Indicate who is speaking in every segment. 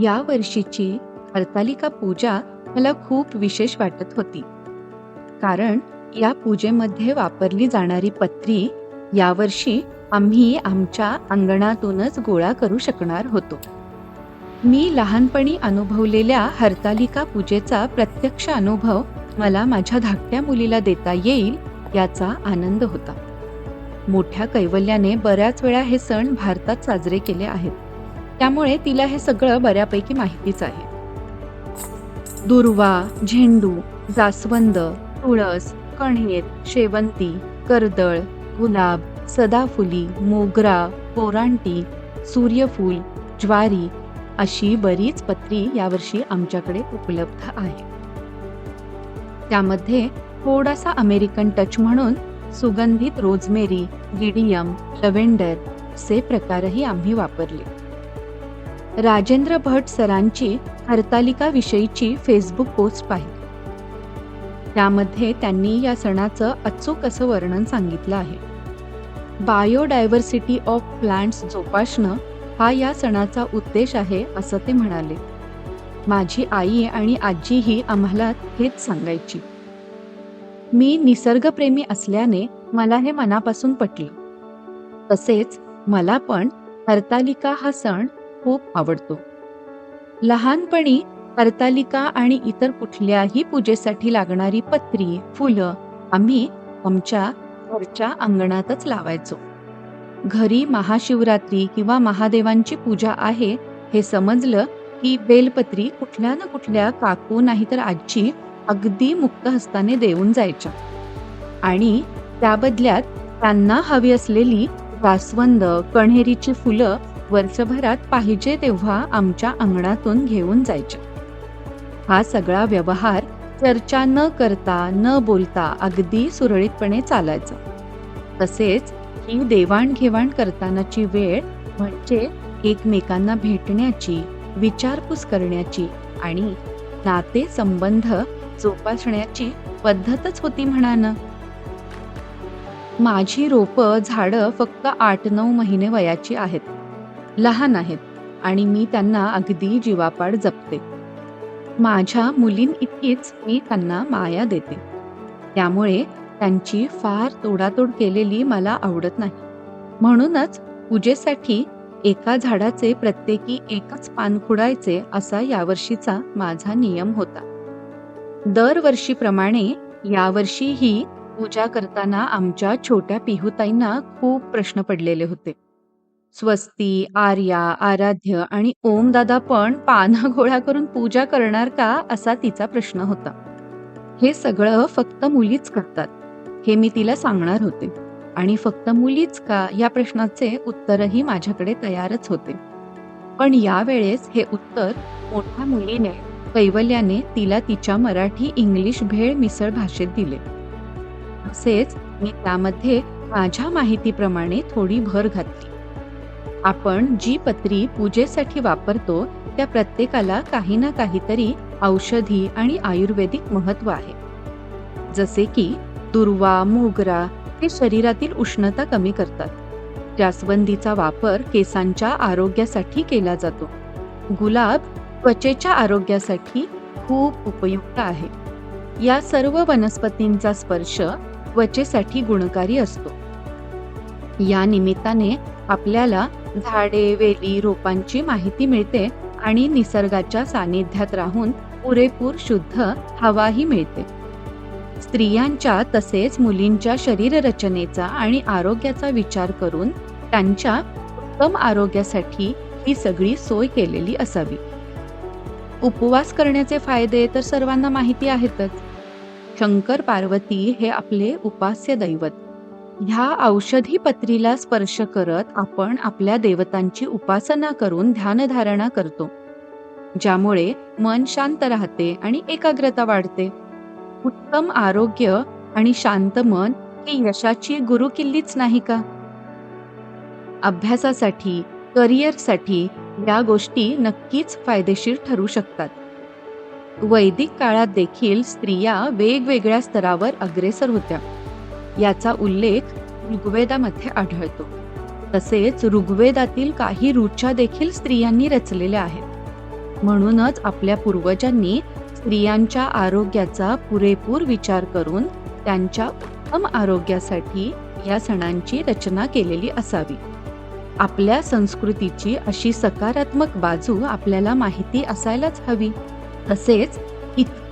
Speaker 1: या वर्षीची हरतालिका पूजा मला खूप विशेष वाटत होती. कारण या पूजेमध्ये वापरली जाणारी पत्री यावर्षी आम्ही आमच्या अंगणातूनच गोळा करू शकणार होतो. मी लहानपणी अनुभवलेल्या हरतालिका पूजेचा प्रत्यक्ष अनुभव मला माझ्या धाकट्या मुलीला देता येईल याचा आनंद होता. मोठ्या कैवल्याने बऱ्याच वेळा हे सण भारतात साजरे केले आहेत. त्यामुळे तिला हे सगळं बऱ्यापैकी माहितीच आहे. दुर्वा झेंडू जास्वंद तुळस कणहेत शेवंती कर्दळ गुलाब सदाफुली मोगरा पोरांटी सूर्यफूल ज्वारी अशी बरीच पत्री यावर्षी आमच्याकडे उपलब्ध आहे. त्यामध्ये थोडासा अमेरिकन टच म्हणून सुगंधित रोजमेरी गिडियम लव्हेंडर असे प्रकारही आम्ही वापरले. राजेंद्र भट सरांची हरतालिका विषयीची फेसबुक पोस्ट पाहिली. त्यामध्ये त्यांनी या सणाचं अचूक असं वर्णन सांगितलं आहे. बायोडायव्हर्सिटी ऑफ प्लांट्स जोपासणं हा या सणाचा उद्देश आहे असं ते म्हणाले. माझी आई आणि आजीही आम्हाला हेच सांगायची. मी निसर्गप्रेमी असल्याने मला हे मनापासून पटलं. तसेच मला पण हरतालिका हा सण खूप आवडतो. लहानपणी हरतालिका आणि इतर कुठल्याही पूजेसाठी लागणारी पत्री फुलं आम्ही आमच्या घरच्या अंगणातच लावायचो. घरी महाशिवरात्री किंवा महादेवांची पूजा आहे हे समजलं की बेलपत्री कुठल्या ना कुठल्या काकू नाहीतर आजी अगदी मुक्त हस्ताने देऊन जायच्या. आणि त्या बदल्यात त्यांना हवी असलेली जास्वंद कण्हेरीची फुलं वर्षभरात पाहिजे तेव्हा आमच्या अंगणातून घेऊन जायच्या हा सगळा व्यवहार चर्चा न करता न बोलता अगदी सुरळीतपणे चालायचा. तसेच ही देवाणघेवाण करतानाची वेळ म्हणजे एकमेकांना भेटण्याची विचारपूस करण्याची आणि नाते संबंध जोपासण्याची पद्धतच होती म्हणानं. माझी रोपं झाडं फक्त आठ नऊ महिने वयाची आहेत. लहान आहेत आणि मी त्यांना अगदी जीवापाड जपते. माझ्या मुलीं इतकीच मी त्यांना माया देते. त्यामुळे त्यांची फार तोडातोड केलेली मला आवडत नाही. म्हणूनच पूजेसाठी एका झाडाचे प्रत्येकी एकच पान खुडायचे असा यावर्षीचा माझा नियम होता. दरवर्षीप्रमाणे यावर्षीही पूजा करताना आमच्या छोट्या पिहुताईंना खूप प्रश्न पडलेले होते. स्वस्ती आर्या आराध्य आणि ओमदादा पण पानं गोळा करून पूजा करणार का असा तिचा प्रश्न होता. हे सगळं फक्त मुलीच करतात हे मी तिला सांगणार होते. आणि फक्त मुलीच का या प्रश्नाचे उत्तरही माझ्याकडे तयारच होते. पण यावेळेस हे उत्तर मोठ्या मुलीने कैवल्याने तिला तिच्या मराठी इंग्लिश भेळ मिसळ भाषेत दिले. तसेच मी त्यामध्ये माझ्या माहितीप्रमाणे थोडी भर घातली. आपण जी पत्री पूजेसाठी वापरतो त्या प्रत्येकाला काही ना काहीतरी औषधी आणि आयुर्वेदिक महत्त्व आहे. जसे की दुर्वा मोगरा हे शरीरातील उष्णता कमी करतात. जास्वंदीचा वापर केसांच्या आरोग्यासाठी केला जातो. गुलाब त्वचेच्या आरोग्यासाठी खूप उपयुक्त आहे. या सर्व वनस्पतींचा स्पर्श त्वचेसाठी गुणकारी असतो. या निमित्ताने आपल्याला झाडे वेली रोपांची माहिती मिळते आणि निसर्गाच्या सानिध्यात राहून पुरेपूर शुद्ध हवाही मिळते. स्त्रियांच्या तसेच मुलींच्या शरीर रचनेचा आणि आरोग्याचा विचार करून त्यांच्या उत्तम आरोग्यासाठी ही सगळी सोय केलेली असावी. उपवास करण्याचे फायदे तर सर्वांना माहिती आहेतच. शंकर पार्वती हे आपले उपास्य दैवत ह्या औषधी पत्रीला स्पर्श करत आपण आपल्या देवतांची उपासना करून ध्यानधारणा करतो. ज्यामुळे मन शांत राहते आणि एकाग्रता वाढते. उत्तम आरोग्य आणि शांत मन ही यशाची गुरुकिल्लीच नाही का? अभ्यासासाठी करिअरसाठी या गोष्टी नक्कीच फायदेशीर ठरू शकतात. वैदिक काळात देखील स्त्रिया वेगवेगळ्या स्तरावर अग्रेसर होत्या. याचा उल्लेख ऋग्वेदामध्ये आढळतो. तसेच ऋग्वेदातील काही रुचा देखील स्त्रियांनी रचलेल्या आहेत. म्हणूनच आपल्या पूर्वजांनी स्त्रियांच्या आरोग्याचा पुरेपूर विचार करून त्यांच्या उत्तम आरोग्यासाठी या सणांची रचना केलेली असावी. आपल्या संस्कृतीची अशी सकारात्मक बाजू आपल्याला माहिती असायलाच हवी. तसेच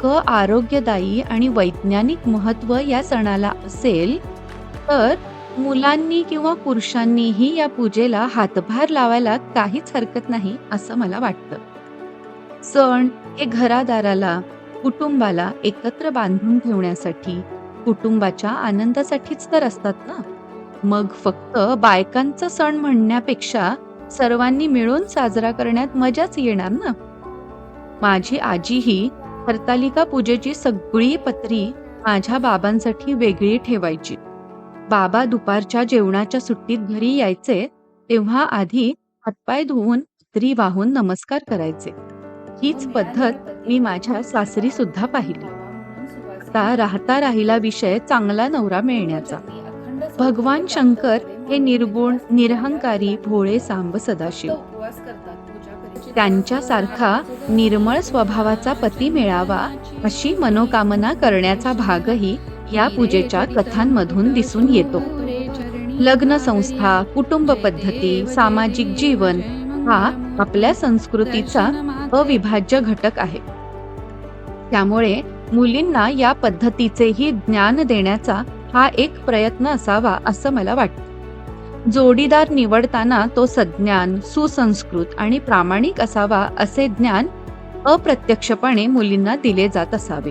Speaker 1: इतकं आरोग्यदायी आणि वैज्ञानिक महत्त्व या सणाला असेल तर मुलांनी किंवा पुरुषांनीही या पूजेला हातभार लावायला काहीच हरकत नाही असं मला वाटतं. सण हे घरादाराला कुटुंबाला एकत्र बांधून ठेवण्यासाठी कुटुंबाच्या आनंदासाठीच तर असतात ना? मग फक्त बायकांचा सण म्हणण्यापेक्षा सर्वांनी मिळून साजरा करण्यात मजाच येणार ना? माझी आजीही हरतालिका पूजेची सगळी पत्री माझ्या बाबांसाठी वेगळी ठेवायची. बाबा दुपारच्या जेवणाच्या सुट्टीत घरी यायचे तेव्हा आधी हातपाय धुवून पत्री वाहून नमस्कार करायचे. हीच पद्धत मी माझ्या सासरी सुद्धा पाहिली. आता राहता राहिला विषय चांगला नवरा मिळण्याचा. भगवान शंकर हे निर्गुण निरहंकारी भोळे सांब सदाशिव. त्यांच्यासारखा निर्मळ स्वभावाचा पती मिळावा अशी मनोकामना करण्याचा भागही या पूजेच्या कथांमधून दिसून येतो. लग्न संस्था कुटुंब पद्धती सामाजिक जीवन हा आपल्या संस्कृतीचा अविभाज्य घटक आहे. त्यामुळे मुलींना या पद्धतीचेही ज्ञान देण्याचा हा एक प्रयत्न असावा असं मला वाटतं. जोडीदार निवडताना तो सज्ञान सुसंस्कृत आणि प्रामाणिक असावा असे ज्ञान अप्रत्यक्षपणे मुलींना दिले जात असावे.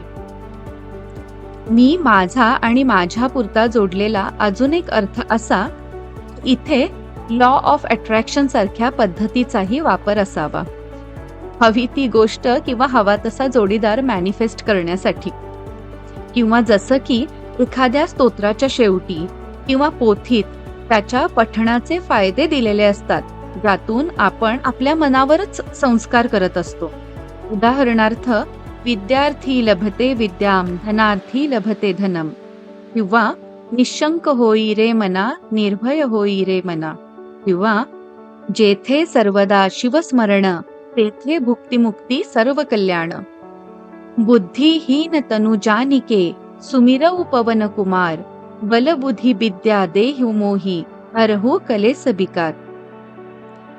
Speaker 1: मी माझा आणि माझ्या पुरता जोडलेला अजून एक अर्थ असा इथे लॉ ऑफ अट्रॅक्शन सारख्या पद्धतीचाही वापर असावा. हवी ती गोष्ट किंवा हवा तसा जोडीदार मॅनिफेस्ट करण्यासाठी. किंवा जसं की एखाद्या स्तोत्राच्या शेवटी किंवा पोथीत त्याच्या पठणाचे फायदे दिलेले असतात ज्यातून आपण आपल्या मनावरच संस्कार करत असतो. उदाहरणार्थ विद्यार्थी लभते विद्याम धनार्थी लभते धनम किंवा निशंक होई रे मना निर्भय होई रे मना. किंवा जेथे सर्वदा शिवस्मरण तेथे भुक्तिमुक्ती सर्व कल्याण बुद्धिहीन तनु जानिके सुमिरऊ पवन कुमार बलबुद्धी विद्या देहु मोही हरहू कले सबिकार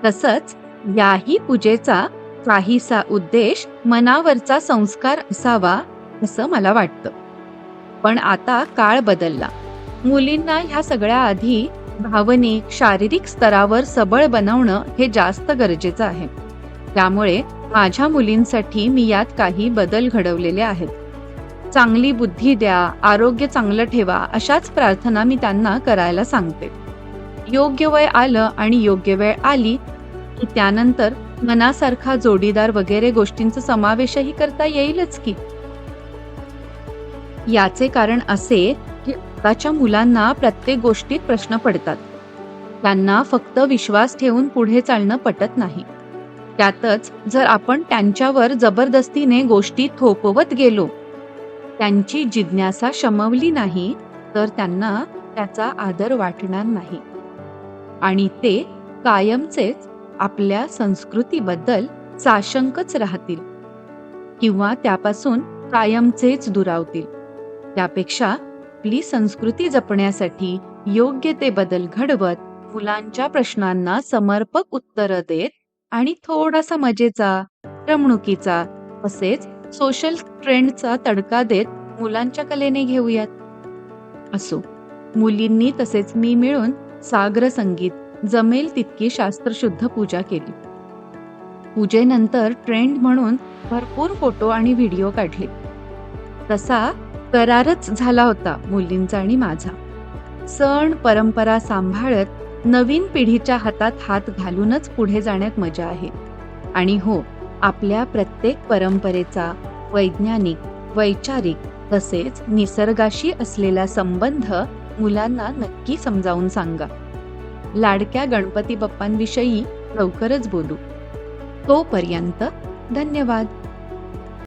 Speaker 1: तसच याही पूजेचा काहीसा उद्देश मनावरचा संस्कार असावा असं मला वाटतं. पण आता काळ बदलला. मुलींना ह्या सगळ्या आधी भावनिक शारीरिक स्तरावर सबळ बनवणं हे जास्त गरजेचं आहे. त्यामुळे माझ्या मुलींसाठी मी यात काही बदल घडवलेले आहेत. चांगली बुद्धी द्या आरोग्य चांगलं ठेवा अशाच प्रार्थना मी त्यांना करायला सांगते. योग्य वय आलं आणि योग्य वेळ आली की त्यानंतर मनासारखा जोडीदार वगैरे गोष्टींचा समावेशही करता येईलच की. याचे कारण असे की आताच्या मुलांना प्रत्येक गोष्टीत प्रश्न पडतात. त्यांना फक्त विश्वास ठेवून पुढे चालणं पटत नाही. त्यातच जर आपण त्यांच्यावर जबरदस्तीने गोष्टी थोपवत गेलो त्यांची जिज्ञासा शमवली नाही तर त्यांना त्याचा आदर वाटणार नाही. आणि ते कायमचेच आपल्या संस्कृतीबद्दल साशंकच राहतील किंवा त्यापासून कायमचेच दुरावतील. त्यापेक्षा आपली संस्कृती जपण्यासाठी योग्य ते बदल घडवत मुलांच्या प्रश्नांना समर्पक उत्तरं देत आणि थोडासा मजेचा रमणुकीचा तसेच सोशल ट्रेंडचा तडका देत मुलांच्या कलेने घेऊयात. असो. मुलींनी तसेच मी मिळून सागर संगीत जमेल तितकी शास्त्रशुद्ध पूजा केली. पूजेनंतर ट्रेंड म्हणून भरपूर फोटो आणि व्हिडिओ काढले. तसा करारच झाला होता मुलींचा आणि माझा. सण परंपरा सांभाळत नवीन पिढीच्या हातात हात घालूनच पुढे जाण्यात मजा आहे. आणि हो आपल्या प्रत्येक परंपरेचा वैज्ञानिक वैचारिक तसेच निसर्गाशी असलेला संबंध मुलांना नक्की समजावून सांगा. लाडक्या गणपती बाप्पांविषयी लवकरच बोलू. तोपर्यंत धन्यवाद.